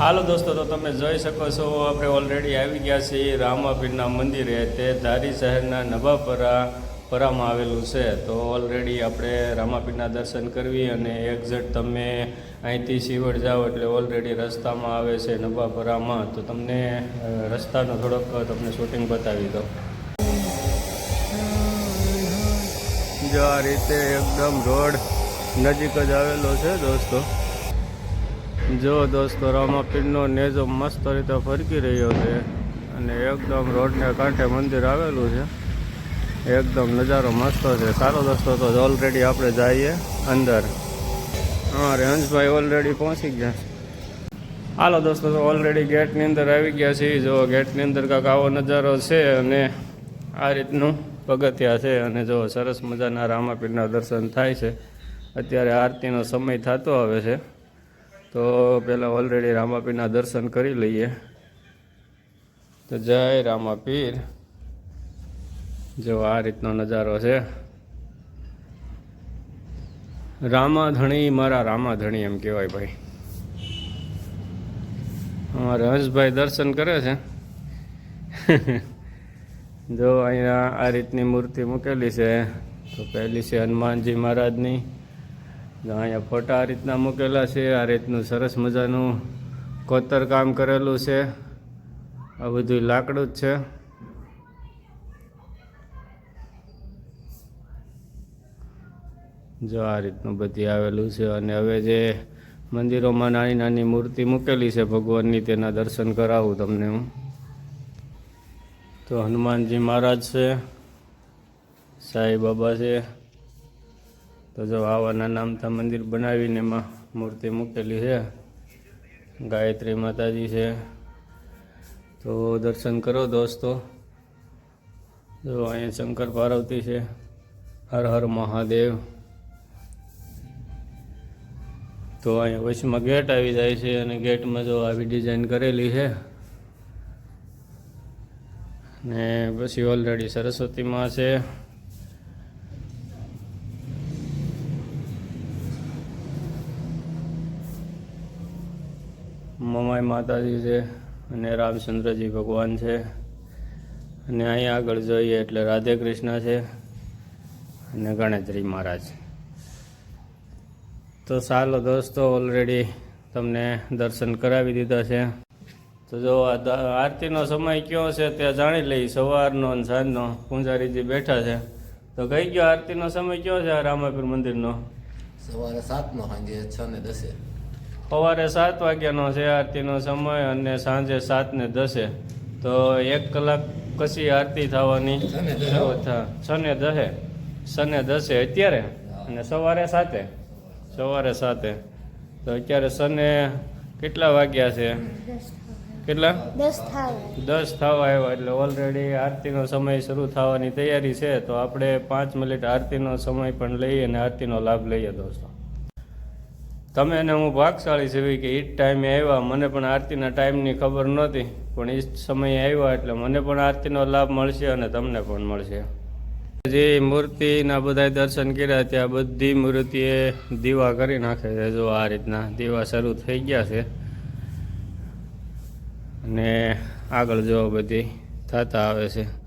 હાલો દોસ્તો, તો તમે જોઈ શકો છો, આપણે ઓલરેડી આવી ગયા છીએ રામાપીરના મંદિરે. તે ધારી શહેરના નભાપરા પરામાં આવેલું છે. તો ઓલરેડી આપણે રામાપીરના દર્શન કરવી અને એક્ઝેક્ટ તમે અહીંથી સિવડ જાઓ એટલે ઓલરેડી રસ્તામાં આવે છે નભાપરામાં તો તમને રસ્તાનો થોડોક તમને શૂટિંગ બતાવી દો જો આ રીતે એકદમ રોડ નજીક જ આવેલો છે દોસ્તો. જો દોસ્તો, રામાપીરનો નેજો મસ્ત રીતે ફરકી રહ્યો છે અને એકદમ રોડને કાંઠે મંદિર આવેલું છે. એકદમ નજારો મસ્ત છે. સારો દોસ્તો, તો ઓલરેડી આપણે જઈએ અંદર. હા રેહંશભાઈ ઓલરેડી પહોંચી ગયા. હાલો દોસ્તો, તો ઓલરેડી ગેટની અંદર આવી ગયા છીએ. જો ગેટની અંદર કાંક આવો નજારો છે અને આ રીતનું પગથિયા છે અને જો સરસ મજાના રામાપીરના દર્શન થાય છે. અત્યારે આરતીનો સમય થતો આવે છે. તો પહેલાં ઓલરેડી રામાપીરના દર્શન કરી લઈએ. તો જય રામાપીર. જો આ રીતનો નજારો છે. રામાધણી મારા રામાધણી એમ કહેવાય ભાઈ. અમારે હંસભાઈ દર્શન કરે છે. જો અહીંયા આ રીતની મૂર્તિ મૂકેલી છે, તો પહેલી છે હનુમાનજી મહારાજની. અહીંયા ફોટા આ રીતના મૂકેલા છે, આ રીતનું સરસ મજાનું કોતર કામ કરેલું છે. આ બધું લાકડું જ છે. જો આ રીતનું બધી આવેલું છે અને હવે જે મંદિરોમાં નાની નાની મૂર્તિ મૂકેલી છે ભગવાનની, તેના દર્શન કરાવું તમને હું. તો હનુમાનજી મહારાજ છે, સાંઈ બાબા છે તો જો આવા નામતા મંદિર બનાવીને એમાં મૂર્તિ મૂકેલી છે. ગાયત્રી માતાજી છે. તો દર્શન કરો દોસ્તો. જો અહીંયા શંકર પાર્વતી છે. હર હર મહાદેવ. તો અહીંયા વચમાં ગેટ આવી જાય છે અને ગેટમાં જો આવી ડિઝાઇન કરેલી છે. ને પછી ઓલરેડી સરસ્વતીમાં છે. મમાઈ માતાજી છે અને રામચંદ્રજી ભગવાન છે. અને અહીંયા આગળ જોઈએ એટલે રાધે કૃષ્ણ છે અને ગણેશજી મહારાજ. તો ચાલો દોસ્તો ઓલરેડી તમને દર્શન કરાવી દીધા છે. તો જો આરતીનો સમય કયો છે તે જાણી લઈ સવારનો અને સાંજનો પૂંજારીજી બેઠા છે. તો કઈ ગયો આરતીનો સમય કયો છે રામાપીર મંદિરનો? સવારે સાતનો, સાંજે છ ને દસે. સવારે સાત વાગ્યાનો છે આરતીનો સમય અને સાંજે સાત ને દસે. તો એક કલાક પછી આરતી થવાની? શને ને દસે. શરૂ થા. છ ને દસે અત્યારે? અને સવારે સાતે? સવારે સાતે. તો અત્યારે સને કેટલા વાગ્યા છે? કેટલા? દસ દસ થવા આવ્યા. એટલે ઓલરેડી આરતીનો સમય શરૂ થવાની તૈયારી છે. તો આપણે પાંચ મિનિટ આરતીનો સમય પણ લઈએ અને આરતીનો લાભ લઈએ દોસ્તો. તમે અને હું ભાગશાળી છે કે એ ટાઈમે આવ્યા. મને પણ આરતીના ટાઈમની ખબર નહોતી, પણ એ જ સમયે આવ્યા એટલે મને પણ આરતીનો લાભ મળશે અને તમને પણ મળશે. જે મૂર્તિના બધા દર્શન કર્યા ત્યાં બધી મૂર્તિએ દીવા કરી નાખે છે. જો આ રીતના દીવા શરૂ થઈ ગયા છે. અને આગળ જો બધી થતા આવે છે.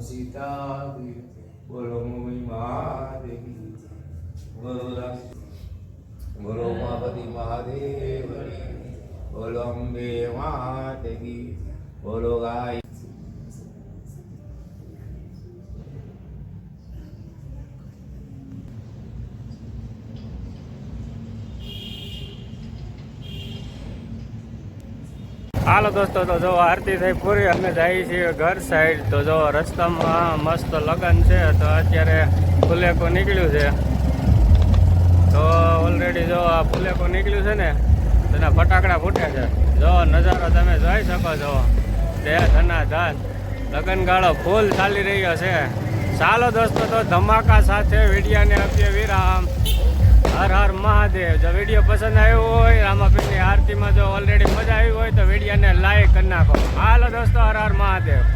સીતા બોલો મહાદેવી. બોલો બોલો ઉમાપતિ મહાદેવ. બોલો અંબે મહાદેવી બોલો ગાય. હાલો દોસ્તો, તો જો આરતી થઈ પૂરી, અમે જઈએ છીએ ઘર સાઈડ તો જો રસ્તામાં મસ્ત લગન છે, તો અત્યારે ફુલેકો નીકળ્યું છે. તો ઓલરેડી જો આ ફુલેકો નીકળ્યું છે ને, તેના ફટાકડા ફૂટે છે. જો નજારો તમે જોઈ શકો છો. તે ધના, ધન, લગનગાળો ફૂલ ચાલી રહ્યો છે. ચાલો દોસ્તો, તો ધમાકા સાથે વિડીયાને આપીએ વિરામ. હર હર મહાદેવ. જો વીડિયો પસંદ આવ્યો હોય રામાપીરની આરતીમાં જો ઓલરેડી મજા આવી હોય, તો વિડીયોને લાઈક કરી નાખો. હાલો દોસ્તો, હર હર મહાદેવ.